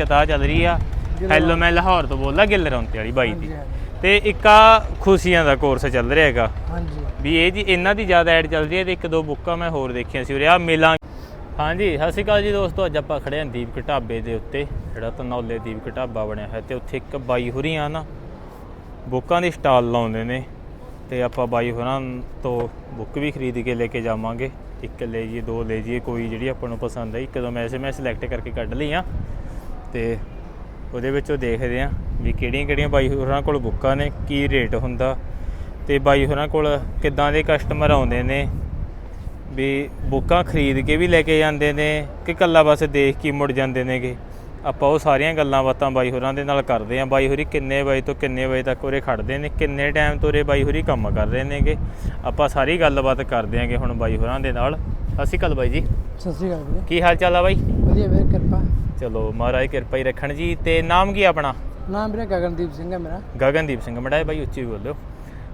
ਕਿਤਾ ਚੱਲ ਰਹੀ ਆ। ਹੈਲੋ ਮੈਂ ਲਾਹੌਰ ਤੋਂ ਬੋਲਦਾ ਗਿੱਲ ਰੌਂਤੇ ਵਾਲੀ ਬਾਈ ਦੀ। ਤੇ ਇੱਕ ਆ ਖੁਸ਼ੀਆਂ ਦਾ ਕੋਰਸ ਚੱਲ ਰਿਹਾ ਹੈਗਾ। ਹਾਂਜੀ। ਵੀ ਇਹ ਜੀ ਇਹਨਾਂ ਦੀ ਜ਼ਿਆਦਾ ਐਡ ਚੱਲ ਰਹੀ ਹੈ ਤੇ ਇੱਕ ਦੋ ਬੁੱਕਾਂ ਮੈਂ ਹੋਰ ਦੇਖੀਆਂ ਸੀ ਉਰੇ। ਆ ਮੇਲਾ ਹਾਂਜੀ ਸਤਿ ਸ਼੍ਰੀ ਅਕਾਲ ਜੀ ਦੋਸਤੋ। ਅੱਜ ਆਪਾਂ ਖੜੇ ਹਾਂ ਦੀਪਕ ਢਾਬੇ ਦੇ ਉੱਤੇ ਜਿਹੜਾ ਤਨੌਲੇ ਦੀਪਕ ਢਾਬਾ ਬਣਿਆ ਹੋਇਆ ਤੇ ਉੱਥੇ ਇੱਕ ਬਾਈ ਹੁਰੀ ਆ ਨਾ ਬੁੱਕਾਂ ਦੀ ਸਟਾਲ ਲਾਉਂਦੇ ਨੇ। ਤੇ ਆਪਾਂ ਬਾਈ ਹੋਰਾਂ ਤੋਂ ਬੁੱਕ ਵੀ ਖਰੀਦ ਕੇ ਲੈ ਕੇ ਜਾਵਾਂਗੇ। ਇੱਕ ਲੈ ਜੀਏ ਦੋ ਲੈ ਜੀਏ ਕੋਈ ਜਿਹੜੀ ਆਪਾਂ ਨੂੰ ਪਸੰਦ ਆਈ ਕਦੋਂ ਮੈਂ ਐਸੇ ਮੈਂ ਸਿਲੈਕਟ ਕਰਕੇ ਕੱਢ ਲਈ ਆ ਤੇ ਉਹਦੇ ਵਿੱਚੋਂ ਦੇਖਦੇ ਆ ਵੀ ਕਿਹੜੀਆਂ ਕਿਹੜੀਆਂ ਬਾਈ ਹੋਰਾਂ ਕੋਲ ਬੁੱਕਾਂ ਨੇ, ਕੀ ਰੇਟ ਹੁੰਦਾ ਤੇ ਬਾਈ ਹੋਰਾਂ ਕੋਲ ਕਿੱਦਾਂ ਦੇ ਕਸਟਮਰ ਆਉਂਦੇ ਨੇ, ਵੀ ਬੁੱਕਾਂ ਖਰੀਦ ਕੇ ਵੀ ਲੈ ਕੇ ਜਾਂਦੇ ਨੇ ਕਿ ਕੱਲਾ ਬਸ ਦੇਖ ਕੇ ਮੁੜ ਜਾਂਦੇ ਨੇਗੇ। ਆਪਾਂ ਉਹ ਸਾਰੀਆਂ ਗੱਲਾਂ ਬਾਤਾਂ ਬਾਈ ਹੋਰਾਂ ਦੇ ਨਾਲ ਕਰਦੇ ਆਂ ਬਾਈ ਹੋਰੀ ਕਿੰਨੇ ਵਜੇ ਤੋਂ ਕਿੰਨੇ ਵਜੇ ਤੱਕ ਉਰੇ ਖੜਦੇ ਨੇ? ਕਿੰਨੇ ਟਾਈਮ ਤੋਂ ਉਰੇ ਬਾਈ ਹੋਰੀ ਕੰਮ ਕਰ ਰਹੇ ਨੇਗੇ? ਆਪਾਂ ਸਾਰੀ ਗੱਲਬਾਤ ਕਰਦੇ ਆਂਗੇ ਹੁਣ ਬਾਈ ਹੋਰਾਂ ਦੇ ਨਾਲ। ਸਤਿ ਸ਼੍ਰੀ ਅਕਾਲ ਬਾਈ ਜੀ। ਸਤਿ ਸ਼੍ਰੀ ਅਕਾਲ ਵੀਰੇ। ਕੀ ਹਾਲ ਚਾਲ ਆ ਬਾਈ? ਵਧੀਆ ਵੀਰੇ ਕਿਰਪਾ। ਚਲੋ ਮਹਾਰਾਜ ਕਿਰਪਾ ਹੀ ਰੱਖਣ ਜੀ। ਤੇ ਨਾਮ ਕੀ ਆਪਣਾ? ਨਾਮ ਵੀਰੇ ਗਗਨਦੀਪ ਸਿੰਘ ਹੈ ਮੇਰਾ। ਗਗਨਦੀਪ ਸਿੰਘ। ਮੜਾ ਬਾਈ ਉੱਚੀ ਬੋਲਿਓ।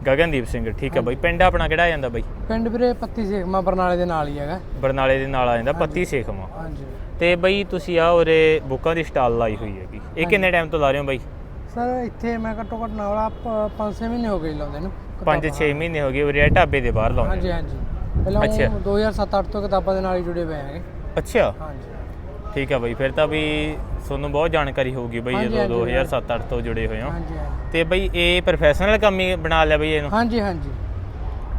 ਗਗਨਦੀਪ ਸਿੰਘ ਠੀਕ ਆ ਬਾਈ। ਪਿੰਡ ਆਪਣਾ ਕਿਹੜਾ ਆ ਜਾਂਦਾ ਬਾਈ? ਪਿੰਡ ਵੀਰੇ ਪੱਤੀ ਸੇਖਮਾ ਬਰਨਾਲੇ ਦੇ ਨਾਲ ਹੀ ਹੈਗਾ। ਬਰਨਾਲੇ ਦੇ ਨਾਲ ਆ ਜਾਂਦਾ ਪੱਤੀ ਸੇਖਵਾ। ਹਾਂਜੀ। ਤੇ ਬਈ ਤੁਸੀਂ ਆ ਉਰੇ ਬੁੱਕਾਂ ਦੀ ਸਟਾਲ ਲਾਈ ਹੋਈ ਹੈਗੀ। ਇਹ ਕਿੰਨੇ ਟਾਈਮ ਤੋਂ ਲਾ ਰਹੇ ਹੋ ਬਈ? ਸਰ ਇੱਥੇ ਮੈਂ ਘੱਟੋ ਘੱਟ ਨਾਲ 5-6 ਮਹੀਨੇ ਹੋ ਗਏ ਲਾਉਂਦੇ ਨੂੰ। 5-6 ਮਹੀਨੇ ਹੋ ਗਏ ਉਰੇ ਆ ਢਾਬੇ ਦੇ ਬਾਹਰ ਲਾਉਂਦੇ ਹਾਂਜੀ ਹਾਂਜੀ। ਪਹਿਲਾਂ ਅੱਛਾ। 2007-8 ਤੋਂ ਕਿਤਾਬਾਂ ਦੇ ਨਾਲ ਹੀ ਜੁੜੇ ਹੋਏ ਹੈਗੇ। ਅੱਛਾ। ਹਾਂਜੀ। ਠੀਕ ਆ ਬਈ ਫਿਰ ਤਾਂ ਵੀ ਤੁਹਾਨੂੰ ਬਹੁਤ ਜਾਣਕਾਰੀ ਹੋਊਗੀ ਬਈ ਹਾਂਜੀ, ਜਦੋਂ ਹਾਂਜੀ। 2007-8 ਤੋਂ ਜੁੜੇ ਹੋਏ ਹੋ। ਹਾਂਜੀ ਹਾਂਜੀ। ਤੇ ਬਈ ਇਹ ਪ੍ਰੋਫੈਸ਼ਨਲ ਕੰਮ ਹੀ ਬਣਾ ਲਿਆ ਬਈ ਇਹਨੂੰ? ਹਾਂਜੀ ਹਾਂਜੀ।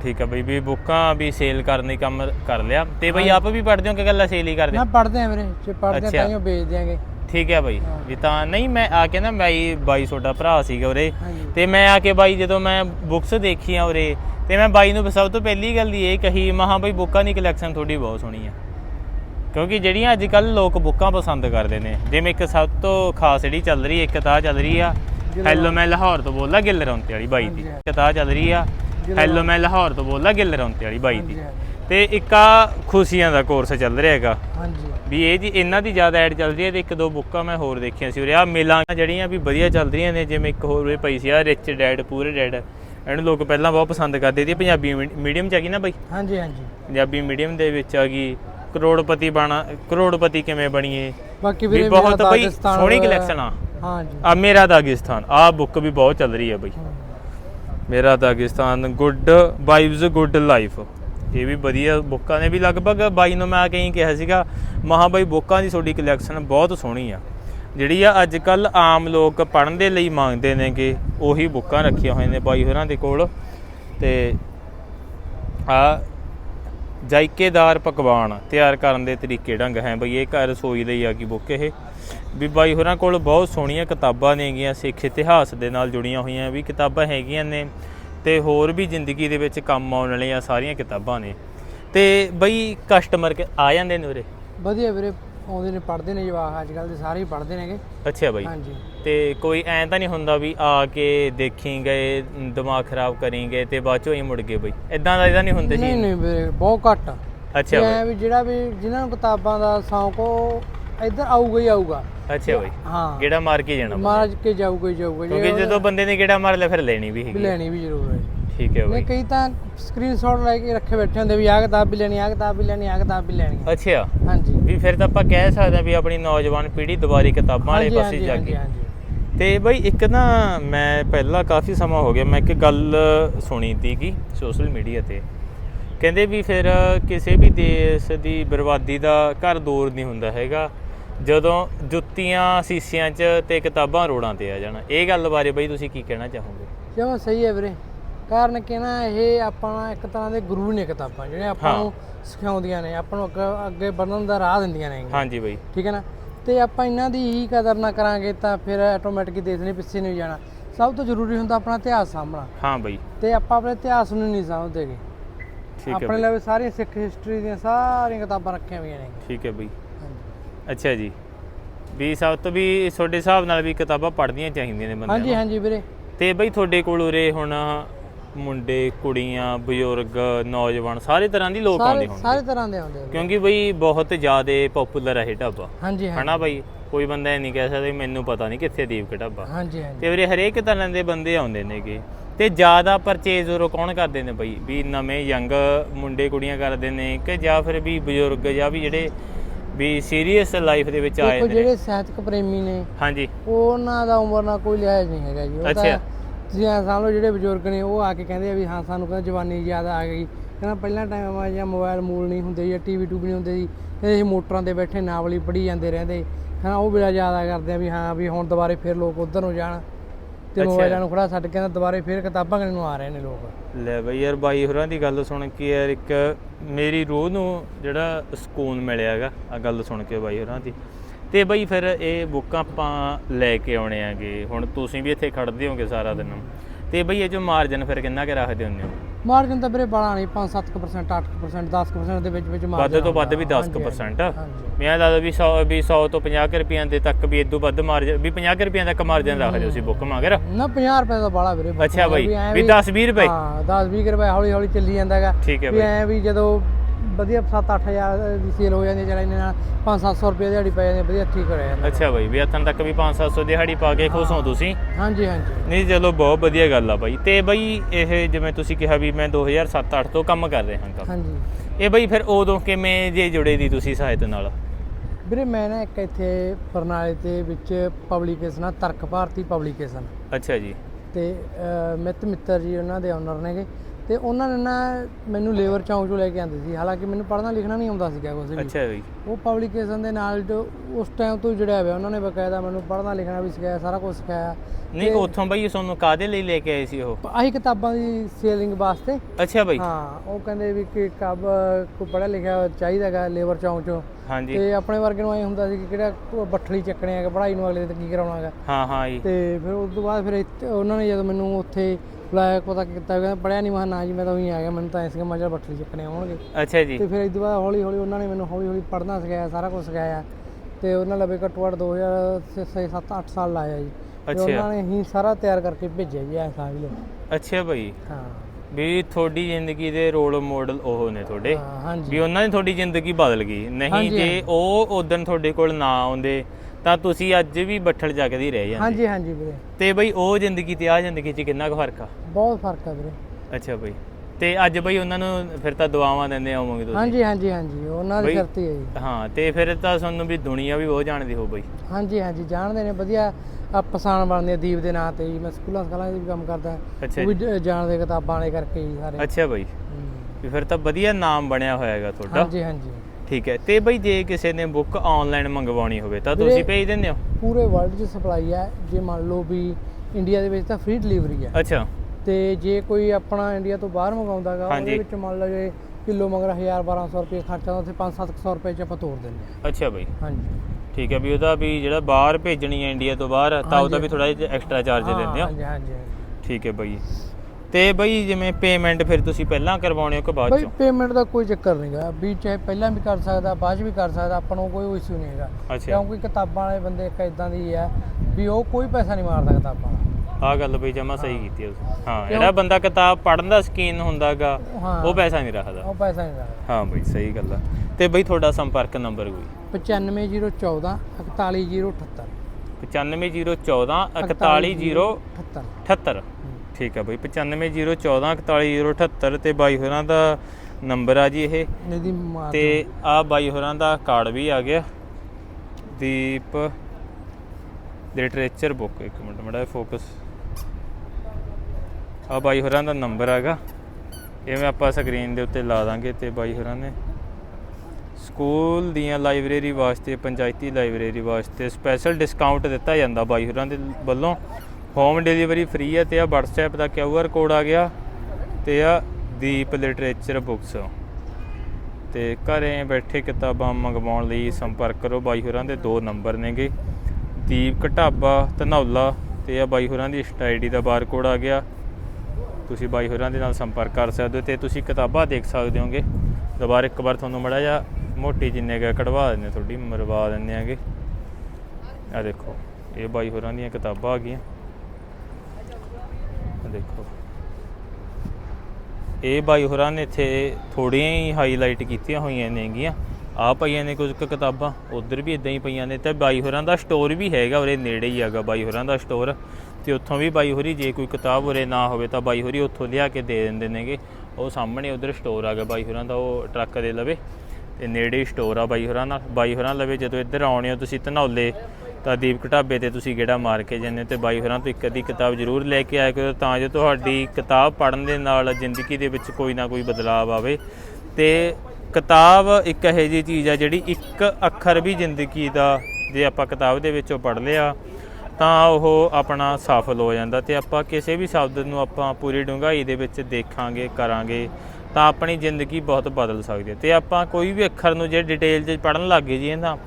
ਠੀਕ ਆ ਬਈ ਵੀ ਬੁੱਕਾਂ ਵੀ ਸੇਲ ਕਰਨ ਦੀ ਕੰਮ ਕਰ ਲਿਆ। ਤੇ ਬਈ ਆਪ ਵੀ ਪੜ੍ਹਦੇ ਹੋ ਕਿ ਗੱਲਾਂ ਸੇਲ ਹੀ ਕਰਦੇ? ਨਾ ਹੋ? ਪੜਦੇ ਆ ਵੀਰੇ। ਜੇ ਪੜਦੇ ਆ ਅੱਛਾ। ਤਾਂ ਹੀ ਉਹ ਵੇਚ ਦਿਆਂਗੇ। ਠੀਕ ਹੈ ਬਾਈ। ਵੀ ਤਾਂ ਨਹੀਂ ਮੈਂ ਆ ਕੇ ਨਾ ਬਾਈ ਬਾਈ ਤੁਹਾਡਾ ਭਰਾ ਸੀਗਾ ਉਰੇ। ਹਾਂਜੀ। ਤੇ ਮੈਂ ਆ ਕੇ ਬਾਈ ਜਦੋਂ ਮੈਂ ਬੁੱਕਸ ਦੇਖੀਆਂ ਉਰੇ ਤੇ ਮੈਂ ਬਾਈ ਨੂੰ ਸਭ ਤੋਂ ਪਹਿਲੀ ਗੱਲ ਹੀ ਇਹ ਕਹੀ ਮਹਾ ਬਈ ਬੁੱਕਾਂ ਦੀ ਕਲੈਕਸ਼ਨ ਤੁਹਾਡੀ ਬਹੁਤ ਸੋਹਣੀ ਆ। ਕਿਉਂਕਿ ਜਿਹੜੀਆਂ ਅੱਜ ਕੱਲ ਲੋਕ ਬੁੱਕਾਂ ਪਸੰਦ ਕਰਦੇ ਨੇ ਜਿਵੇਂ ਇੱਕ ਸਭ ਤੋਂ ਖਾਸ ਜਿਹੜੀ ਚੱਲ ਰਹੀ ਹੈ ਇੱਕ ਤਾਂ ਚੱਲ ਰਹੀ ਆ ਹੈਲੋ ਮੈਂ ਲਾਹੌਰ ਤੋਂ ਬੋਲਦਾ ਗਿੱਲ ਰੌਂਤੇ ਵਾਲੀ ਬਾਈ ਦੀ। ਇੱਕ ਤਾਂ ਚੱਲ ਰਹੀ ਆ ਹੈਲੋ ਮੈਂ ਲਾਹੌਰ ਤੋਂ ਬੋਲਦਾ ਗਿੱਲ ਰੌਂਤੇ ਵਾਲੀ ਬਾਈ ਦੀ। ਤੇ ਇੱਕ ਆ ਖੁਸ਼ੀਆਂ ਦਾ ਕੋਰਸ ਚੱਲ ਰਿਹਾ ਹੈਗਾ। ਹਾਂਜੀ। ਵੀ ਇਹ ਜੀ ਇਹਨਾਂ ਦੀ ਜ਼ਿਆਦਾ ਐਡ ਚੱਲਦੀ ਹੈ ਤੇ ਇੱਕ ਦੋ ਬੁੱਕਾਂ ਮੈਂ ਹੋਰ ਦੇਖੀਆਂ ਸੀ ਉਰੇ। ਆ ਮੇਲਾਂ ਜਿਹੜੀਆਂ ਵੀ ਵਧੀਆ ਚੱਲ ਰਹੀਆਂ ਨੇ ਜਿਵੇਂ ਇੱਕ ਹੋਰ ਉਰੇ ਪਈ ਸੀ ਆ ਰਿਚ ਡੈਡ ਪੂਰੇ ਡੈਡ ਇਹਨੂੰ ਲੋਕ ਪਹਿਲਾਂ ਬਹੁਤ ਪਸੰਦ ਕਰਦੇ ਸੀ ਪੰਜਾਬੀ ਮੀਡੀਅਮ ਚ ਆ ਗਈ ਨਾ ਬਈ? ਹਾਂਜੀ ਹਾਂਜੀ। ਪੰਜਾਬੀ ਮੀਡੀਅਮ ਦੇ ਵਿੱਚ ਆ ਗਈ। ਕਰੋੜਪਤੀ ਬਣਾ ਕਰੋੜਪਤੀ ਕਿਵੇਂ ਬਣੀਏ? ਬਾਕੀ ਵੀ ਬਹੁਤ ਬਈ ਸੋਹਣੀ। ਕਲੈਕਸ਼ਨ ਆ। ਹਾਂਜੀ। ਆ ਮੇਰਾ ਦਾਗਿਸਤਾਨ ਆ ਬੁੱਕ ਵੀ ਬਹੁਤ ਚੱਲ ਰਹੀ ਹੈ ਬਈ। ਮੇਰਾ Dagestan good vibes good life ਇਹ ਵੀ ਵਧੀਆ ਬੁੱਕਾਂ ਨੇ ਵੀ ਲਗਭਗ ਬਾਈ ਨੂੰ ਮੈਂ ਆ ਕੇ ਹੀ ਕਿਹਾ ਸੀਗਾ ਮਹਾ ਬਾਈ ਬੁੱਕਾਂ ਦੀ ਤੁਹਾਡੀ ਕਲੈਕਸ਼ਨ ਬਹੁਤ ਸੋਹਣੀ ਆ। ਜਿਹੜੀ ਆ ਅੱਜ ਕੱਲ ਆਮ ਲੋਕ ਪੜ੍ਹਨ ਦੇ ਲਈ ਮੰਗਦੇ ਨੇਗੇ ਉਹੀ ਬੁੱਕਾਂ ਰੱਖੀਆਂ ਹੋਈਆਂ ਨੇ ਬਾਈ ਹੋਰਾਂ ਦੇ ਕੋਲ। ਤੇ ਆ ਜਾਇਕੇਦਾਰ ਪਕਵਾਨ ਤਿਆਰ ਕਰਨ ਦੇ ਤਰੀਕੇ ਢੰਗ ਹੈ। ਬਈ ਇਹ ਘਰ ਰਸੋਈ ਲਈ ਆ ਕੀ ਬੁੱਕ ਇਹ। ਵੀ ਬਾਈ ਹੋਰਾਂ ਕੋਲ ਬਹੁਤ ਸੋਹਣੀਆਂ ਕਿਤਾਬਾਂ ਨੇਗੀਆਂ ਸਿੱਖ ਇਤਿਹਾਸ ਦੇ ਨਾਲ ਜੁੜੀਆਂ ਹੋਈਆਂ ਵੀ ਕਿਤਾਬਾਂ ਹੈਗੀਆਂ ਨੇ ਤੇ ਹੋਰ ਵੀ ਜ਼ਿੰਦਗੀ ਦੇ ਵਿੱਚ ਕੰਮ ਆਉਣ ਵਾਲੀਆਂ ਸਾਰੀਆਂ ਕਿਤਾਬਾਂ ਨੇ। ਤੇ ਬਈ ਕਸਟਮਰ ਆ ਜਾਂਦੇ ਨੇ ਉਰੇ? ਵਧੀਆ ਵੀਰੇ ਆਉਂਦੇ ਨੇ ਪੜਦੇ ਨੇ ਜਵਾਕ ਅੱਜ ਕੱਲ ਦੇ ਸਾਰੇ ਹੀ ਪੜਦੇ ਨੇਗੇ। ਅੱਛਾ ਬਾਈ। ਹਾਂਜੀ। ਤੇ ਕੋਈ ਐਂ ਤਾਂ ਨਹੀਂ ਹੁੰਦਾ ਵੀ ਆ ਕੇ ਦੇਖੀ ਗਏ ਦਿਮਾਗ ਖਰਾਬ ਕਰੀ ਗਏ ਤੇ ਬਾਅਦ ਚੋਂ ਹੀ ਮੁੜ ਗਏ ਬਈ? ਇਦਾਂ ਦਾ ਇਹਦਾ ਨਹੀਂ ਹੁੰਦੇ ਨਹੀਂ ਨਹੀਂ ਵੀਰੇ ਬਹੁਤ ਘੱਟ। ਅੱਛਾ ਬਾਈ ਐਂ ਵੀ ਜਿਹੜਾ ਵੀ ਜਿਨ੍ਹਾਂ ਨੂੰ ਕਿਤਾਬਾਂ ਦਾ ਸ਼ੌਂਕ ਉਹ ਇੱਧਰ ਆਊਗਾ ਹੀ ਆਊਗਾ। ਅੱਛਾ ਬਾਈ। ਹਾਂ। ਗੇੜਾ ਮਾਰ ਕੇ ਜਾਣਾ ਮਾਰ ਕੇ ਜਾਊਗਾ ਹੀ ਜਾਊਗਾ। ਜੇ ਕਿਉਂਕਿ ਜਦੋਂ ਬੰਦੇ ਨੇ ਗੇੜਾ ਮਾਰ ਲਿਆ ਫਿਰ ਲੈਣੀ ਵੀ ਵੀ ਹੈਗੀ ਲੈਣੀ ਵੀ ਜ਼ਰੂਰ ਹੈ। ਠੀਕ ਹੈ ਬਾਈ। ਕਈ ਤਾਂ ਸਕਰੀਨਸ਼ਾਟ ਲੈ ਕੇ ਰੱਖੇ ਬੈਠੇ ਹੁੰਦੇ ਵੀ ਆਹ ਕਿਤਾਬ ਵੀ ਲੈਣੀ ਆਹ ਕਿਤਾਬ ਵੀ ਲੈਣੀ ਆਹ ਕਿਤਾਬ ਵੀ ਲੈਣੀ। ਅੱਛਾ। ਹਾਂਜੀ। ਵੀ ਫਿਰ ਤਾਂ ਆਪਾਂ ਕਹਿ ਸਕਦੇ ਹਾਂ ਵੀ ਆਪਣੀ ਨੌਜਵਾਨ ਪੀੜ੍ਹੀ ਦੁਬਾਰੀ ਕਿਤਾਬਾਂ ਵਾਲੇ ਪਾਸੇ ਜਾ ਕੇ। ਤੇ ਬਈ ਇੱਕ ਨਾ ਮੈਂ ਪਹਿਲਾਂ ਕਾਫੀ ਸਮਾਂ ਹੋ ਗਿਆ ਮੈਂ ਇੱਕ ਗੱਲ ਸੁਣੀ ਸੀਗੀ ਸੋਸ਼ਲ ਮੀਡੀਆ ਤੇ। ਕਹਿੰਦੇ ਵੀ ਫਿਰ ਕਿਸੇ ਵੀ ਦੇਸ਼ ਦੀ ਬਰਬਾਦੀ ਦਾ ਘਰ ਦੂਰ ਨਹੀਂ ਹੁੰਦਾ ਹੈਗਾ। ਜਦੋਂ ਜੁੱਤੀਆਂ ਸੀਸਿਆਂ 'ਚ ਤੇ ਕਿਤਾਬਾਂ ਰੋੜਾਂ ਤੇ ਆ ਜਾਣ। ਇਹ ਗੱਲ ਬਾਰੇ ਬਈ ਤੁਸੀਂ ਕੀ ਕਹਿਣਾ ਚਾਹੋਗੇ? ਜਮਾਂ ਸਹੀ ਹੈ ਵੀਰੇ। ਕਾਰਨ ਕਿ ਨਾ ਇਹ ਆਪਾਂ ਇੱਕ ਤਰ੍ਹਾਂ ਦੇ ਗੁਰੂ ਨੇ ਕਿਤਾਬਾਂ ਜਿਹੜੇ ਆਪਾਂ। ਨੂੰ ਸਿਖਾਉਂਦੀਆਂ ਨੇ ਆਪਾਂ ਨੂੰ ਅੱਗੇ ਵਧਣ ਦਾ ਰਾਹ ਦਿੰਦੀਆਂ ਨੇ। ਹਾਂਜੀ ਬਈ। ਠੀਕ ਹੈ ਨਾ? ਤੇ ਆਪਾਂ ਇਹਨਾਂ ਦੀ ਹੀ ਕਦਰ ਨਾ ਕਰਾਂਗੇ ਤਾਂ ਫਿਰ ਆਟੋਮੈਟਿਕ ਦੇਸ਼ ਨੇ ਪਿੱਛੇ ਨਹੀਂ ਜਾਣਾ। ਸਭ ਤੋਂ ਜ਼ਰੂਰੀ ਹੁੰਦਾ ਆਪਣਾ ਇਤਿਹਾਸ ਸਾਂਭਣਾ। ਹਾਂ ਬਈ। ਤੇ ਆਪਾਂ ਆਪਣੇ ਇਤਿਹਾਸ ਨੂੰ ਨਹੀਂ ਸਮਝਦੇਗੇ ਠੀਕ ਹੈ ਆਪਣੇ ਲਈ ਸਾਰੀਆਂ ਸਿੱਖ ਹਿਸਟਰੀ ਦੀਆਂ ਸਾਰੀਆਂ ਕਿਤਾਬਾਂ ਰੱਖੀਆਂ ਹੋਈਆਂ ਨੇ। ਠੀਕ ਹੈ ਬਈ। ਅੱਛਾ ਜੀ। ਵੀ ਸਭ ਤੋਂ ਵੀ ਤੁਹਾਡੇ ਹਿਸਾਬ ਨਾਲ ਵੀ ਕਿਤਾਬਾਂ ਪੜ੍ਹਨੀਆਂ ਚਾਹੀਦੀਆਂ ਨੇ ਬੰਦਿਆਂ ਹਾਂਜੀ ਹਾਂਜੀ ਵੀਰੇ। ਤੇ ਬਈ ਤੁਹਾਡੇ ਕੋਲ ਉਰੇ ਹੁਣ ਮੁੰਡੇ ਕੁੜੀਆਂ ਬਜ਼ੁਰਗ ਨੌਜਵਾਨ ਸਾਰੇ ਤਰ੍ਹਾਂ ਦੀ ਲੋਕ ਆਉਂਦੇ ਸਾਰੇ ਹੋਣਗੇ। ਸਾਰੇ ਤਰ੍ਹਾਂ ਦੇ ਆਉਂਦੇ ਆ। ਕਿਉਂਕਿ ਬਈ ਬਹੁਤ ਜ਼ਿਆਦਾ ਪਪੂਲਰ ਹੈ ਇਹ ਢਾਬਾ। ਹਾਂਜੀ ਹਾਂਜੀ। ਹਨਾ ਬਈ? ਕੋਈ ਬੰਦਾ ਇਹ ਨਹੀਂ ਕਹਿ ਸਕਦਾ ਵੀ ਮੈਨੂੰ ਪਤਾ ਨਹੀਂ ਕਿੱਥੇ ਦੀਪਕ ਢਾਬਾ। ਹਾਂਜੀ ਹਾਂਜੀ। ਤੇ ਵੀਰੇ ਹਰੇਕ ਤਰ੍ਹਾਂ ਦੇ ਬੰਦੇ ਆਉਂਦੇ ਨੇਗੇ। ਤੇ ਜ਼ਿਆਦਾ ਪਰਚੇਜ਼ ਉਰੋਂ ਕੌਣ ਕਰਦੇ ਨੇ ਬਈ? ਵੀ ਨਵੇਂ ਯੰਗ ਮੁੰਡੇ ਕੁੜੀਆਂ ਕਰਦੇ ਨੇ ਕਿ ਜਾਂ ਫਿਰ ਵੀ ਬਜ਼ੁਰਗ ਜਾਂ ਵੀ ਜਿਹੜੇ ਵੀ ਸੀਰੀਅਸ ਲਾਈਫ ਦੇ ਵਿੱਚ ਆਏ ਦੇਖੋ ਨੇ? ਜਿਹੜੇ ਸਾਹਿਤਕ ਪ੍ਰੇਮੀ ਨੇ ਹਾਂਜੀ। ਉਹਨਾਂ ਦਾ ਉਮਰ ਨਾਲ ਕੋਈ ਲਿਹਾਜ਼ ਨਹੀਂ ਹੈਗਾ ਜੀ। ਉਹ ਅੱਛਾ। ਤਾਂ ਐਂ ਸਮਝ ਲਓ ਜਿਹੜੇ ਬਜ਼ੁਰਗ ਨੇ ਉਹ ਆ ਕੇ ਕਹਿੰਦੇ ਆ ਵੀ ਹਾਂ ਸਾਨੂੰ ਕਹਿੰਦਾ ਜਵਾਨੀ ਯਾਦ ਆ ਗਈ। ਕਹਿੰਦਾ ਪਹਿਲਾਂ ਟਾਈਮ ਆ ਜਾਂ ਮੋਬਾਈਲ ਮੂਲ ਨਹੀਂ ਹੁੰਦੇ ਜਾਂ ਟੀਵੀ ਟੂਬ ਨਹੀਂ ਹੁੰਦੇ ਸੀ ਤੇ ਅਸੀਂ ਮੋਟਰਾਂ ਤੇ ਬੈਠੇ ਨਾਵਲੀ ਪੜ੍ਹੀ ਜਾਂਦੇ ਰਹਿੰਦੇ। ਕਹਿੰਦਾ ਉਹ ਯਾਦ ਆ ਕਰਦੇ ਆ ਵੀ ਹਾਂ ਵੀ ਹੁਣ ਦੁਬਾਰੇ ਫਿਰ ਲੋਕ ਉਧਰ ਨੂੰ ਜਾਣ ਤੇ। ਮੋਬਾਈਲਾਂ ਨੂੰ ਖੜਾ ਛੱਡ ਕੇ ਨਾ ਦੁਬਾਰੇ ਫਿਰ ਕਿਤਾਬਾਂ ਕਰਨ ਨੂੰ ਆ ਰਹੇ ਨੇ ਲੋਕ। ਲੈ ਬਈ ਯਾਰ ਬਾਈ ਹੋਰਾਂ ਦੀ ਗੱਲ ਸੁਣ ਕੇ ਯਾਰ ਇੱਕ ਮੇਰੀ ਰੂਹ ਨੂੰ ਜਿਹੜਾ ਸਕੂਨ ਮਿਲਿਆਗਾ ਆ ਗੱਲ ਸੁਣ ਕੇ ਬਾਈ ਹੋਰਾਂ ਦੀ। ਤੇ ਬਈ ਫਿਰ ਇਹ ਬੁੱਕਾਂ ਆਪਾਂ ਲੈ ਕੇ ਆਉਣੇ ਆਗੇ। ਹੁਣ ਤੁਸੀਂ ਵੀ ਇੱਥੇ ਖੜਦੇ ਹੋਗੇ ਸਾਰਾ ਦਿਨ। ਤੇ ਬਈ ਇਹ ਜੋ ਮਾਰਜਨ ਫਿਰ ਕਿੰਨਾ ਕੁ ਰੱਖਦੇ ਹੁੰਦੇ ਹੋ? ਮਾਰਜਨ ਤਾਂ ਵੀਰੇ ਬਾਲਾ ਨਹੀਂ 5-7% 8% 10% ਦੇ ਵਿੱਚ ਵਿੱਚ ਵੱਧ ਮਾਰਜਨ ਤੋਂ ਵੱਧ ਵੀ ਆਉਂਦਾ। 10% ਹਾਂਜੀ। ਮੈਂ ਦੱਸਦਾ ਵੀ 100 ਵੀ 100 ਤੋਂ 50 ਕੁ ਰੁਪਈਆਂ ਦੇ ਤੱਕ ਵੀ ਇਦੋਂ ਵੱਧ ਮਾਰਜਨ ਵੀ 50 ਕੁ ਰੁਪਈਆਂ ਤੱਕ ਮਾਰਜਨ ਰੱਖਦੇ ਹੋ ਤੁਸੀਂ ਬੁੱਕ ਮਗਰ। ਨਾ 50 ਰੁਪਏ ਦਾ ਬਾਲਾ ਵੀਰੇ ਅੱਛਾ ਬਈ ਵੀ 10 20 ਰੁਪਏ। ਹਾਂ 10 20 ਰੁਪਏ ਹੌਲੀ ਹੌਲੀ ਚੱਲੀ ਜਾਂਦਾ ਹੈਗਾ। ਠੀਕ ਹੈ ਵੀ ਬਈ। ਐ ਵੀ ਜਦੋਂ ਵਧੀਆ 7-8000 ਦੀ ਸੇਲ ਹੋ ਜਾਂਦੀ ਚਲ ਇਹਨਾਂ ਨਾਲ 5-700 ਰੁਪਏ ਦਿਹਾੜੀ ਪੈ ਜਾਂਦੀ ਵਧੀਆ ਠੀਕ ਹੋ ਜਾਂਦਾ। ਅੱਛਾ ਬਈ ਵੀ ਹੱਥਾਂ ਤੱਕ ਵੀ 5-700 ਦਿਹਾੜੀ ਪਾ ਕੇ ਖੁਸ਼ ਹੋ ਤੁਸੀਂ? ਹਾਂਜੀ ਹਾਂਜੀ। ਨਹੀਂ ਚਲੋ ਬਹੁਤ ਵਧੀਆ ਗੱਲ ਆ ਬਾਈ। ਤੇ ਬਈ ਇਹ ਜਿਵੇਂ ਤੁਸੀਂ ਕਿਹਾ ਵੀ ਮੈਂ 2007-8 ਤੋਂ ਕੰਮ ਕਰ ਰਿਹਾ ਹਾਂ ਹਾਂਜੀ। ਇਹ ਬਈ ਫਿਰ ਉਦੋਂ ਕਿਵੇਂ ਜੇ ਜੁੜੇ ਦੀ ਤੁਸੀਂ ਸਾਹਿਤ ਨਾਲ? ਵੀਰੇ ਮੈਂ ਨਾ ਇੱਕ ਇੱਥੇ ਬਰਨਾਲੇ ਦੇ ਵਿੱਚ ਪਬਲੀਕੇਸ਼ਨ ਆ ਤਰਕ ਭਾਰਤੀ ਪਬਲੀਕੇਸ਼ਨ ਅੱਛਾ ਜੀ। ਤੇ ਮਿੱਤ ਮਿੱਤਰ ਜੀ ਉਹਨਾਂ ਦੇ ਓਨਰ ਨੇਗੇ। ਤੇ ਉਹਨਾਂ ਨੇ ਨਾ ਮੈਨੂੰ ਲੇਬਰ ਚੌਂਕ ਚੋਂ ਲੈ ਕੇ ਆਂਦੇ ਸੀ। ਹਾਲਾਂਕਿ ਮੈਨੂੰ ਪੜ੍ਹਨਾ ਲਿਖਣਾ ਨਹੀਂ ਆਉਂਦਾ ਸੀਗਾ ਕੁਝ ਵੀ। ਅੱਛਾ ਬਈ ਉਹ ਪਬਲੀਕੇਸ਼ਨ ਦੇ ਨਾਲ ਜੋ ਉਸ ਟਾਈਮ ਤੋਂ ਜੁੜਿਆ ਹੋਇਆ ਉਹਨਾਂ ਨੇ ਬਕਾਇਦਾ ਮੈਨੂੰ ਪੜ੍ਹਨਾ ਲਿਖਣਾ ਵੀ ਸਿਖਾਇਆ ਸਾਰਾ ਕੁਝ ਸਿਖਾਇਆ। ਨਹੀਂ ਉੱਥੋਂ ਬਈ ਤੁਹਾਨੂੰ ਕਾਦੇ ਲਈ ਲੈ ਕੇ ਆਏ ਸੀ ਉਹ? ਆਹੀ ਕਿਤਾਬਾਂ ਦੀ ਸੇਲਿੰਗ ਵਾਸਤੇ। ਅੱਛਾ ਬਈ। ਹਾਂ ਉਹ ਕਹਿੰਦੇ ਵੀ ਕਿ ਕਬ ਕੋ ਪੜ੍ਹਿਆ ਲਿਖਿਆ ਚਾਹੀਦਾਗਾ ਲੇਬਰ ਚੌਂਕ ਚੋਂ। ਹਾਂਜੀ। ਤੇ ਆਪਣੇ ਵਰਗੇ ਨੂੰ ਐ ਹੁੰਦਾ ਸੀ ਕਿ ਕਿਹੜਾ ਕੋ ਬੱਠਲੀ ਚੱਕਣੇ ਹੈਗਾ ਪੜ੍ਹਾਈ ਨੂੰ ਅਗਲੇ ਤੇ ਕੀ ਕਰਾਉਣਾਗਾ ਹਾਂ ਹਾਂ ਜੀ। ਤੇ ਫਿਰ ਉਸ ਤੋਂ ਬਾਅਦ ਫਿਰ ਉਹਨਾਂ ਨੇ ਜਦੋਂ ਮੈਨੂੰ ਉੱਥੇ ਬੁਲਾਇਆ ਪਤਾ ਕੀਤਾ ਕਹਿੰਦਾ ਪੜਿਆ ਨਹੀਂ ਮੈਂ ਕਿਹਾ ਨਾ ਜੀ ਮੈਂ ਤਾਂ ਉਹੀ ਆ ਗਿਆ ਮੈਨੂੰ ਤਾਂ ਐਂ ਸੀਗਾ ਮੈਂ ਕਿਹਾ ਬੱਠਲੀ ਚੱਕਣੇ ਆਉਣਗੇ। ਅੱਛਾ ਜੀ। ਤੇ ਫਿਰ ਇਸ ਤੋਂ ਬਾਅਦ ਹੌਲੀ ਹੌਲੀ ਉਹਨਾਂ ਨੇ ਮੈਨੂੰ ਹੌਲੀ ਹੌਲੀ ਪੜ੍ਹਨਾ ਸਿਖਾਇਆ ਸਾਰਾ ਕੁਝ ਸਿਖਾਇਆ। ਤੇ ਉਹਨਾਂ ਲਵੇ ਘੱਟੋ ਘੱਟ 2006 7 8 ਸਾਲ ਲਾਇਆ ਜੀ। ਤੇ ਅੱਛਾ। ਉਹਨਾਂ ਨੇ ਹੀ ਸਾਰਾ ਤਿਆਰ ਕਰਕੇ ਭੇਜਿਆ ਜੀ ਐ ਸਮਝ ਲਓ। ਅੱਛਾ ਬਈ ਹਾਂ। ਵੀ ਤੁਹਾਡੀ ਜ਼ਿੰਦਗੀ ਦੇ ਰੋਲ ਮਾਡਲ ਉਹ ਨੇ ਤੁਹਾਡੇ। ਹਾਂ, ਹਾਂਜੀ। ਵੀ ਉਹਨਾਂ ਨੇ ਤੁਹਾਡੀ ਜ਼ਿੰਦਗੀ ਬਦਲ ਗਈ। ਨਹੀਂ ਹਾਂਜੀ, ਜੇ ਉਹ ਉਦੋਂ ਤੁਹਾਡੇ ਕੋਲ ਨਾ ਆਉਂਦੇ ਤਾਂ ਤੁਸੀਂ ਅੱਜ ਵੀ ਬੱਠਲ ਜਗਦੇ ਹੀ ਰਹਿ ਜਾਂਦੇ। ਹਾਂਜੀ ਹਾਂਜੀ ਵੀਰੇ। ਤੇ ਬਈ ਉਹ ਜ਼ਿੰਦਗੀ ਤੇ ਆ ਜ਼ਿੰਦਗੀ 'ਚ ਕਿੰਨਾ ਕੁ ਫ਼ਰਕ ਆ? ਬਹੁਤ ਫ਼ਰਕ ਆ ਵੀਰੇ। ਅੱਛਾ ਬਈ। ਤੇ ਅੱਜ ਬਈ ਉਹਨਾਂ ਨੂੰ ਫਿਰ ਤਾਂ ਦੁਆਵਾਂ ਦਿੰਦੇ ਆਵੋਗੇ ਤੁਸੀਂ? ਹਾਂਜੀ ਹਾਂਜੀ ਹਾਂਜੀ। ਉਹਨਾਂ ਦੀ ਬਈ- ਸ਼ਰਤ ਹੀ ਹੈ ਜੀ। ਹਾਂ ਤੇ ਫਿਰ ਤਾਂ ਤੁਹਾਨੂੰ ਵੀ ਦੁਨੀਆ ਵੀ ਬਹੁਤ ਜਾਣਦੀ ਹੋ ਬਈ। ਹਾਂਜੀ ਹਾਂਜੀ। ਜਾਣਦੇ ਨੇ ਵਧੀਆ। ਆ ਪਛਾਣ ਬਣਦੀ ਆ ਦੀਪ ਦੇ ਨਾਂ ਤੇ ਜੀ। ਮੈਂ ਸਕੂਲਾਂ ਸਕਾਲਾਂ 'ਚ ਵੀ ਕੰਮ ਕਰਦਾ। ਅੱਛਾ ਉਹ ਵੀ ਜ- ਜਾਣਦੇ ਕਿਤਾਬਾਂ ਵਾਲੇ ਕਰਕੇ ਜੀ ਸਾਰੇ। ਅੱਛਾ ਬਈ। ਹੂੰ। ਵੀ ਫਿਰ ਤਾਂ ਵਧੀਆ ਨਾਮ ਬਣਿਆ ਹੋਇਆਗਾ ਤੁਹਾਡਾ। ਹਾਂਜੀ ਹਾਂਜੀ। ਠੀਕ ਹੈ। ਤੇ ਬਈ ਜੇ ਕਿਸੇ ਨੇ ਬੁੱਕ ਆਨਲਾਈਨ ਮੰਗਵਾਉਣੀ ਹੋਵੇ ਤਾਂ ਤੁਸੀਂ ਭੇਜ ਦਿੰਦੇ ਹੋ? ਪੂਰੇ ਵਰਲਡ 'ਚ ਸਪਲਾਈ ਹੈ। ਜੇ ਮੰਨ ਲਓ ਵੀ ਇੰਡੀਆ ਦੇ ਵਿੱਚ ਤਾਂ ਫ੍ਰੀ ਡਿਲੀਵਰੀ ਹੈ। ਅੱਛਾ। ਤੇ ਜੇ ਕੋਈ ਆਪਣਾ ਇੰਡੀਆ ਤੋਂ ਬਾਹਰ ਮੰਗਾਉਂਦਾਗਾ। ਉਹਦੇ ਵਿੱਚ ਮੰਨ ਲਓ ਜੇ ਕਿਲੋ ਮੰਗ ਰਿਹਾ 1000 1200 ਰੁਪਏ ਖਰਚਾ ਤਾਂ ਉੱਥੇ 5-700 ਰੁਪਏ 'ਚ ਆਪਾਂ ਤੋੜ ਦਿੰਦੇ ਹਾਂ। ਅੱਛਾ ਬਈ। ਹਾਂਜੀ। ਠੀਕ ਹੈ ਵੀ ਉਹਦਾ ਵੀ ਜਿਹੜਾ ਬਾਹਰ ਭੇਜਣੀ ਹੈ ਇੰਡੀਆ ਤੋਂ ਬਾਹਰ ਤਾਂ ਉਹਦਾ ਵੀ ਥੋੜਾ ਜਿਹਾ ਐਕਸਟਰਾ ਚਾਰਜ ਦਿੰਦੇ ਹੋ? ਹਾਂਜੀ ਹਾਂਜੀ ਹਾਂਜੀ। ਠੀਕ ਹੈ ਬਈ। ਤੇ ਬਈ ਜਿਵੇਂ ਪੇਮੈਂਟ ਫਿਰ ਤੁਸੀਂ ਪਹਿਲਾਂ ਕਰਵਾਉਣੇ ਹੋ ਕਿ ਬਾਅਦ ਬਈ ਚੋਂ? ਪੇਮੈਂਟ ਦਾ ਕੋਈ ਚੱਕਰ ਨਹੀਂਗਾ ਵੀ ਚਾਹੇ ਪਹਿਲਾਂ ਵੀ ਕਰ ਸਕਦਾ ਬਾਅਦ 'ਚ ਵੀ ਕਰ ਸਕਦਾ ਆਪਾਂ ਨੂੰ ਕੋਈ ਇਸ਼ੂ ਨਹੀਂ ਹੈਗਾ। ਅੱਛਾ। ਕਿਉਂਕਿ ਕਿਤਾਬਾਂ ਵਾਲੇ ਬੰਦੇ ਇੱਕ ਇਦਾਂ ਦੀ ਹੈ ਵੀ ਉਹ ਕੋਈ ਪੈਸਾ ਨਹੀਂ ਮਾਰਦਾ ਕਿਤਾਬਾਂ ਦਾ। ਆਹ ਗੱਲ ਬਈ ਜਮਾ ਸਹੀ ਕੀਤੀ ਹੈ ਤੁਸੀਂ। ਹਾਂ ਜਿਹੜਾ ਬੰਦਾ ਕਿਤਾਬ ਪੜ੍ਹਨ ਦਾ ਸ਼ਕੀਨ ਹੁੰਦਾਗਾ ਹਾਂ। ਉਹ ਪੈਸਾ ਨਹੀਂ ਰੱਖਦਾ। ਉਹ ਪੈਸਾ ਨਹੀਂ ਲੱਗਦਾ ਹਾਂ ਬਈ ਸਹੀ ਗੱਲ ਆ। ਤੇ ਬਈ ਤੁਹਾਡਾ ਸੰਪਰਕ ਨੰਬਰ ਕੋਈ? 95014 41078 95014 41078 78 ਠੀਕ ਆ ਬਈ 95014 41078 ਤੇ ਬਾਈ ਹੋਰਾਂ ਦਾ ਨੰਬਰ ਆ ਜੀ ਇਹ। ਇਹਦੀ ਮਾਂ ਤੇ ਆ ਬਾਈ ਹੋਰਾਂ ਦਾ ਕਾਰਡ ਵੀ ਆ ਗਿਆ। ਦੀਪ ਲਿਟਰੇਚਰ ਬੁੱਕ ਇੱਕ ਮਿੰਟ ਮੜਾ ਫੋਕਸ ਆ ਬਾਈ ਹੋਰਾਂ ਦਾ ਨੰਬਰ ਹੈਗਾ। ਮੈਂ ਆਪਾਂ ਸਕਰੀਨ ਦੇ ਉੱਤੇ ਲਾ ਦਾਂਗੇ ਤੇ ਬਾਈ ਹੋਰਾਂ ਨੇ। ਸਕੂਲ ਦੀਆਂ ਲਾਇਬ੍ਰੇਰੀ ਵਾਸਤੇ ਪੰਚਾਇਤੀ ਲਾਇਬ੍ਰੇਰੀ ਵਾਸਤੇ ਸਪੈਸ਼ਲ ਡਿਸਕਾਊਂਟ ਦਿੱਤਾ ਜਾਂਦਾ ਬਾਈ ਹੋਰਾਂ ਦੇ ਵੱਲੋਂ। ਹੋਮ ਡਿਲੀਵਰੀ ਫ੍ਰੀ ਹੈ ਤੇ ਆ WhatsApp ਦਾ QR ਕੋਡ ਆ ਗਿਆ ਤੇ ਆ ਦੀਪ ਲਿਟਰੇਚਰ ਬੁੱਕਸ ਤੇ ਘਰੇ ਬੈਠੇ ਕਿਤਾਬਾਂ ਮੰਗਵਾਉਣ ਲਈ ਸੰਪਰਕ ਕਰੋ। ਬਾਈ ਹੋਰਾਂ ਦੇ ਦੋ ਨੰਬਰ ਨੇਗੇ। ਦੀਪ ਘਟਾਬਾ, ਧਨੌਲਾ ਤੇ ਆ ਬਾਈ ਹੋਰਾਂ ਦੀ ਇੰਸਟਾ ਆਈਡੀ ਦਾ ਬਾਰਕੋਡ ਆ ਗਿਆ। ਤੁਸੀਂ ਬਾਈ ਹੋਰਾਂ ਦੇ ਨਾਲ ਸੰਪਰਕ ਕਰ ਸਕਦੇ ਹੋ ਤੇ ਤੁਸੀਂ ਕਿਤਾਬਾਂ ਦੇਖ ਸਕਦੇ ਹੋਗੇ। ਦੁਬਾਰਾ ਇੱਕ ਵਾਰ ਤੁਹਾਨੂੰ ਮੜਾ ਜਾ ਮੋਟੀ ਜਿੰਨੇ ਕੁ ਕਢਵਾ ਦਿੰਦੇ ਤੁਹਾਡੀ ਮਰਵਾ ਦਿੰਦੇ ਆਗੇ ਆ ਦੇਖੋ, ਇਹ ਬਾਈ ਹੋਰਾਂ ਦੀਆਂ ਕਿਤਾਬਾਂ ਆ ਗਈਆਂ। ਦੇਖੋ ਇਹ ਬਾਈ ਹੋਰਾਂ ਨੇ ਇੱਥੇ ਥੋੜੀਆਂ ਹੀ ਹਾਈਲਾਈਟ ਕੀਤੀਆਂ ਹੋਈਆਂ ਨੇਗੀਆਂ। ਆ ਪਈਆਂ ਨੇ ਕੁਝ ਕੁ ਕਿਤਾਬਾਂ, ਉਧਰ ਵੀ ਇਦਾਂ ਹੀ ਪਈਆਂ ਨੇ। ਤੇ ਬਾਈ ਹੋਰਾਂ ਦਾ ਸਟੋਰ ਵੀ ਹੈਗਾ ਉਰੇ, ਨੇੜੇ ਹੀ ਹੈਗਾ ਬਾਈ ਹੋਰਾਂ ਦਾ ਸਟੋਰ ਤੇ ਉੱਥੋਂ ਵੀ ਬਾਈ ਹੋਰੀ ਜੇ ਕੋਈ ਕਿਤਾਬ ਉਰੇ ਨਾ ਹੋਵੇ ਤਾਂ ਬਾਈ ਹੋਰੀ ਉੱਥੋਂ ਲਿਆ ਕੇ ਦੇ ਦਿੰਦੇ ਨੇਗੇ। ਉਹ ਸਾਹਮਣੇ ਉਧਰ ਸਟੋਰ ਆ ਗਿਆ ਬਾਈ ਹੋਰਾਂ ਦਾ, ਉਹ ਟਰੱਕ ਦੇ ਲਵੇ। ਤੇ ਨੇੜੇ ਸਟੋਰ ਆ ਬਾਈ ਹੋਰਾਂ ਨਾਲ। ਬਾਈ ਹੋਰਾਂ ਲਵੇ ਜਦੋਂ ਇੱਧਰ ਆਉਣੇ ਹੋ ਤੁਸੀਂ ਧਨੌਲੇ ਤਾਂ ਦੀਪਕ ਢਾਬੇ ਤੇ ਤੁਸੀਂ ਗੇੜਾ ਮਾਰ ਕੇ ਜਾਂਦੇ ਹੋ ਤੇ ਬਾਈ ਹੋਰਾਂ ਤੋਂ ਇੱਕ ਅੱਧੀ ਕਿਤਾਬ ਜ਼ਰੂਰ ਲੈ ਕੇ ਆਇਆ ਕਰੋ, ਤਾਂ ਜੋ ਤੁਹਾਡੀ ਕਿਤਾਬ ਪੜ੍ਹਨ ਦੇ ਨਾਲ ਜ਼ਿੰਦਗੀ ਦੇ ਵਿੱਚ ਕੋਈ ਨਾ ਕੋਈ ਬਦਲਾਅ ਆਵੇ। ਤੇ ਕਿਤਾਬ ਇੱਕ ਇਹੋ ਜਿਹੀ ਚੀਜ਼ ਆ ਜਿਹੜੀ ਇੱਕ ਅੱਖਰ ਵੀ ਜ਼ਿੰਦਗੀ ਦਾ, ਜੇ ਆਪਾਂ ਕਿਤਾਬ ਦੇ ਵਿੱਚੋਂ ਪੜ੍ਹ ਲਿਆ, ਤਾਂ ਉਹ ਆਪਣਾ ਸਫਲ ਹੋ ਜਾਂਦਾ ਤੇ ਆਪਾਂ ਕਿਸੇ ਵੀ ਸ਼ਬਦ ਨੂੰ ਆਪਾਂ ਪੂਰੀ ਡੂੰਘਾਈ ਦੇ ਵਿੱਚ ਦੇਖਾਂਗੇ, ਕਰਾਂਗੇ, ਤਾਂ ਆਪਣੀ ਜ਼ਿੰਦਗੀ ਬਹੁਤ ਬਦਲ ਸਕਦੀ ਹੈ। ਤੇ ਆਪਾਂ ਕੋਈ ਵੀ ਅੱਖਰ ਨੂੰ ਜੇ ਡਿਟੇਲ 'ਚ ਪੜਨ ਲੱਗ ਗਏ ਜੀ ਨਾ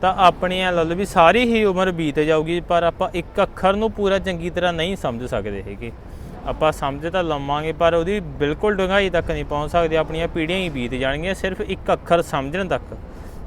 ਤਾਂ ਆਪਣੀ ਇਹ ਲਾ ਲਓ ਵੀ ਸਾਰੀ ਹੀ ਉਮਰ ਬੀਤ ਜਾਊਗੀ, ਪਰ ਆਪਾਂ ਇੱਕ ਅੱਖਰ ਨੂੰ ਪੂਰਾ ਚੰਗੀ ਤਰ੍ਹਾਂ ਨਹੀਂ ਸਮਝ ਸਕਦੇ ਹੈਗੇ। ਆਪਾਂ ਸਮਝ ਤਾਂ ਲਵਾਂਗੇ, ਪਰ ਉਹਦੀ ਬਿਲਕੁਲ ਡੂੰਘਾਈ ਤੱਕ ਨਹੀਂ ਪਹੁੰਚ ਸਕਦੇ, ਆਪਣੀਆਂ ਪੀੜ੍ਹੀਆਂ ਹੀ ਬੀਤ ਜਾਣਗੀਆਂ, ਸਿਰਫ ਇੱਕ ਅੱਖਰ ਸਮਝਣ ਤੱਕ।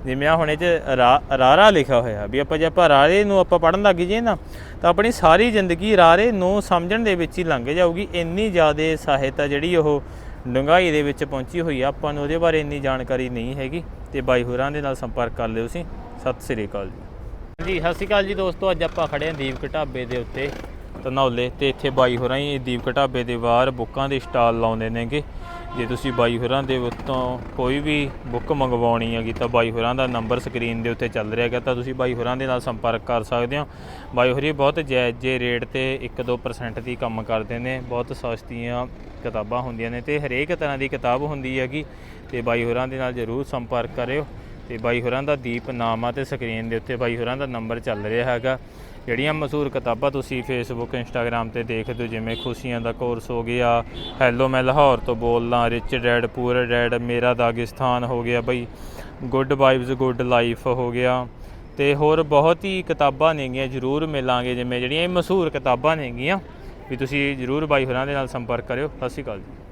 ਜਿਵੇਂ ਆ ਹੁਣੇ ਚ ਰਾ- ਰਾਰਾ ਲਿਖਿਆ ਹੋਇਆ, ਵੀ ਆਪਾਂ ਜੇ ਆਪਾਂ ਰਾਰੇ ਨੂੰ ਆਪਾਂ ਪੜਨ ਲੱਗ ਜੇ ਨਾ, ਤਾਂ ਆਪਣੀ ਸਾਰੀ ਜ਼ਿੰਦਗੀ ਰਾਰੇ ਨੂੰ ਸਮਝਣ ਦੇ ਵਿੱਚ ਹੀ ਲੰਘ ਜਾਊਗੀ। ਇੰਨੀ ਜ਼ਿਆਦਾ ਸਹਾਇਤਾ ਜਿਹੜੀ ਉਹ ਡੂੰਘਾਈ ਦੇ ਵਿੱਚ ਪਹੁੰਚੀ ਹੋਈ ਆ, ਆਪਾਂ ਨੂੰ ਉਹਦੇ ਬਾਰੇ ਇੰਨੀ ਜਾਣਕਾਰੀ ਨਹੀਂ ਹੈਗੀ। ਤੇ ਬਾਈ ਹੋਰਾਂ ਦੇ ਨਾਲ ਸੰਪਰਕ ਕਰ ਲਿਓ ਤੁਸੀਂ। ਸਤਿ ਸ੍ਰੀ ਅਕਾਲ ਜੀ। ਜੀ ਸਤਿ ਸ੍ਰੀ ਅਕਾਲ ਜੀ ਦੋਸਤੋ, ਅੱਜ ਆਪਾਂ ਖੜੇ ਹਾਂ ਦੀਪਕ ਢਾਬੇ ਦੇ ਉੱਤੇ ਧਨੌਲੇ ਤੇ ਇੱਥੇ ਬਾਈ ਹੋਰਾਂ ਹੀ ਦੀਪਕ ਢਾਬੇ ਦੇ ਬਾਹਰ ਬੁੱਕਾਂ ਦੇ ਸਟਾਲ ਲਾਉਂਦੇ ਨੇਗੇ। ਜੇ ਤੁਸੀਂ ਬਾਈ ਹੋਰਾਂ ਦੇ ਉੱਤੋਂ ਕੋਈ ਵੀ ਬੁੱਕ ਮੰਗਵਾਉਣੀ ਹੈਗੀ ਤਾਂ ਬਾਈ ਹੋਰਾਂ ਦਾ ਨੰਬਰ ਸਕਰੀਨ ਦੇ ਉੱਤੇ ਚੱਲ ਰਿਹਾ ਹੈਗਾ, ਤਾਂ ਤੁਸੀਂ ਬਾਈ ਹੋਰਾਂ ਦੇ ਨਾਲ ਸੰਪਰਕ ਕਰ ਸਕਦੇ ਹੋ। ਬਾਈ ਹੋਰੀ, ਬਹੁਤ ਜਾਇਜ਼ ਜੇ ਰੇਟ ਤੇ 1-2% ਦੀ ਕੰਮ ਕਰਦੇ ਨੇ, ਬਹੁਤ ਸਸਤੀਆਂ ਕਿਤਾਬਾਂ ਹੁੰਦੀਆਂ ਨੇ ਤੇ ਹਰੇਕ ਤਰ੍ਹਾਂ ਦੀ ਕਿਤਾਬ ਹੁੰਦੀ ਹੈਗੀ, ਤੇ ਬਾਈ ਹੋਰਾਂ ਦੇ ਨਾਲ ਜਰੂਰ ਸੰਪਰਕ ਕਰਿਓ। ਤੇ ਬਾਈ ਹੋਰਾਂ ਦਾ ਦੀਪ ਨਾਮ ਆ ਤੇ ਸਕਰੀਨ ਦੇ ਉੱਤੇ ਬਾਈ ਹੋਰਾਂ ਦਾ ਨੰਬਰ ਚੱਲ ਰਿਹਾ ਹੈਗਾ। ਜਿਹੜੀਆਂ ਮਸ਼ਹੂਰ ਕਿਤਾਬਾਂ ਤੁਸੀਂ ਫੇਸਬੁੱਕ ਇੰਸਟਾਗ੍ਰam ਤੇ ਦੇਖਦੇ ਹੋ, ਜਿਵੇਂ ਖੁਸ਼ੀਆਂ ਦਾ ਕੋਰਸ ਹੋ ਗਿਆ ਹੈਲੋ ਮੈਂ ਲਾਹੌਰ ਤੋਂ ਬੋਲਦਾ ਰਿਚ ਡੈਡ ਪੂਰ ਡੈਡ ਮੇਰਾ ਦਾਗਿਸਤਾਨ ਹੋ ਗਿਆ ਬਈ ਗੁੱਡ ਵਾਈਬਸ ਗੁੱਡ ਲਾਈਫ ਹੋ ਗਿਆ। ਤੇ ਹੋਰ ਬਹੁਤ ਹੀ ਕਿਤਾਬਾਂ ਨੇਗੀਆਂ ਜਰੂਰ ਮਿਲਾਂਗੇ, ਜਿਵੇਂ ਜਿਹੜੀਆਂ ਇਹ ਮਸ਼ਹੂਰ ਕਿਤਾਬਾਂ ਨੇਗੀਆਂ ਵੀ ਤੁਸੀਂ ਜਰੂਰ ਬਾਈ ਹੋਰਾਂ ਦੇ ਨਾਲ ਸੰਪਰਕ ਕਰਿਓ। ਸਤਿ ਸ਼੍ਰੀ ਅਕਾਲ ਜੀ।